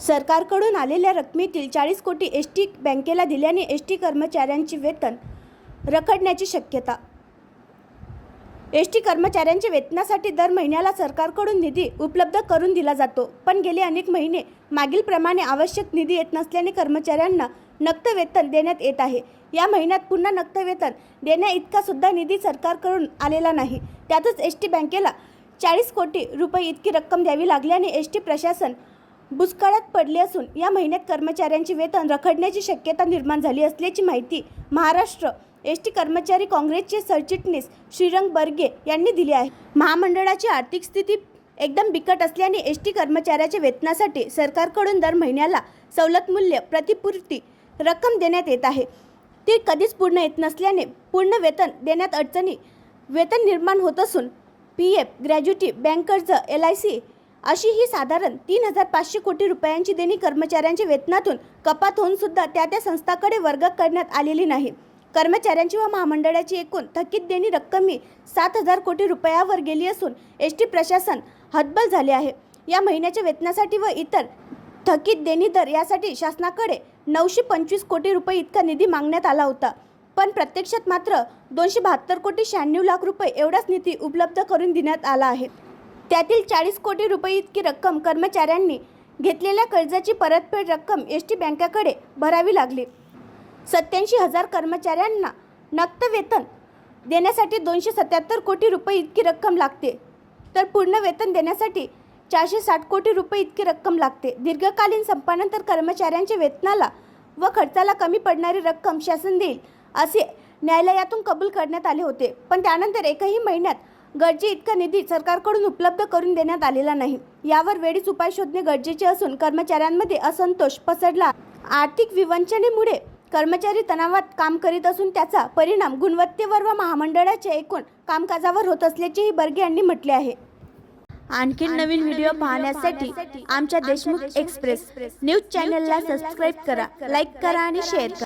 सरकारकडून आलेल्या रकमेतील चाळीस कोटी एस टी बँकेला दिल्याने एस टी कर्मचाऱ्यांचे वेतन रखडण्याची शक्यता. एस टी कर्मचाऱ्यांच्या वेतनासाठी दर महिन्याला सरकारकडून निधी उपलब्ध करून दिला जातो पण गेले अनेक महिने मागीलप्रमाणे आवश्यक निधी येत नसल्याने कर्मचाऱ्यांना नक्त वेतन देण्यात येत आहे. या महिन्यात पुन्हा नक्त वेतन देण्या इतका सुद्धा निधी सरकारकडून आलेला नाही. त्यातच एस टी बँकेला चाळीस कोटी रुपये इतकी रक्कम द्यावी लागल्याने एस टी प्रशासन बुचकाळात पडले असून या महिन्यात कर्मचाऱ्यांचे वेतन रखडण्याची शक्यता निर्माण झाली असल्याची माहिती महाराष्ट्र एस टी कर्मचारी काँग्रेसचे सरचिटणीस श्रीरंग बर्गे यांनी दिली आहे. महामंडळाची आर्थिक स्थिती एकदम बिकट असल्याने एस टी कर्मचाऱ्याच्या वेतनासाठी सरकारकडून दर महिन्याला सवलत मूल्य प्रतिपूर्ती रक्कम देण्यात येत आहे. ती कधीच पूर्ण येत नसल्याने पूर्ण वेतन देण्यात अडचणी वेतन निर्माण होत असून पी एफ ग्रॅज्युटी बँक कर्ज एल आय सी अशी ही साधारण तीन हजार पाचशे कोटी रुपयांची देणी कर्मचाऱ्यांच्या वेतनातून कपात होऊन सुद्धा त्या त्या संस्थाकडे वर्ग करण्यात आलेली नाही. कर्मचाऱ्यांची व महामंडळाची एकूण थकीत देणी रक्कम सात हजार कोटी रुपयावर गेली असून एस टी प्रशासन हतबल झाले आहे. या महिन्याच्या वेतनासाठी व इतर थकीत देणी दर यासाठी शासनाकडे नऊशे पंचवीस कोटी रुपये इतका निधी मागण्यात आला होता. पण प्रत्यक्षात मात्र दोनशे बहात्तर कोटी शहाण्णव लाख रुपये एवढाच निधी उपलब्ध करून देण्यात आला आहे. त्यातील चाळीस कोटी रुपये इतकी रक्कम कर्मचाऱ्यांनी घेतलेल्या कर्जाची परतफेड रक्कम एस टी बँकेकडे भरावी लागली. सत्याऐंशी हजार कर्मचाऱ्यांना नक्त वेतन देण्यासाठी दोनशे सत्याहत्तर कोटी रुपये इतकी रक्कम लागते. तर पूर्ण वेतन देण्यासाठी चारशे साठ कोटी रुपये इतकी रक्कम लागते. दीर्घकालीन संपानंतर कर्मचाऱ्यांच्या वेतनाला व खर्चाला कमी पडणारी रक्कम शासन देईल असे न्यायालयातून कबूल करण्यात आले होते. पण त्यानंतर एकही महिन्यात गरजे इतका निधी सरकारकडून उपलब्ध करून देण्यात आलेला नाही. यावर वेळीच उपाय शोधणे गरजेचे असून कर्मचाऱ्यांमध्ये असंतोष पसरला. आर्थिक विवंचनेमुळे कर्मचारी तणावात काम करीत असून त्याचा परिणाम गुणवत्तेवर व महामंडळाच्या एकूण कामकाजावर होत असल्याचेही बर्गे यांनी म्हटले आहे. आणखी नवीन व्हिडिओ पाहण्यासाठी आमच्या देशमुख एक्सप्रेस न्यूज चॅनलला सबस्क्राईब करा लाईक करा आणि शेअर करा.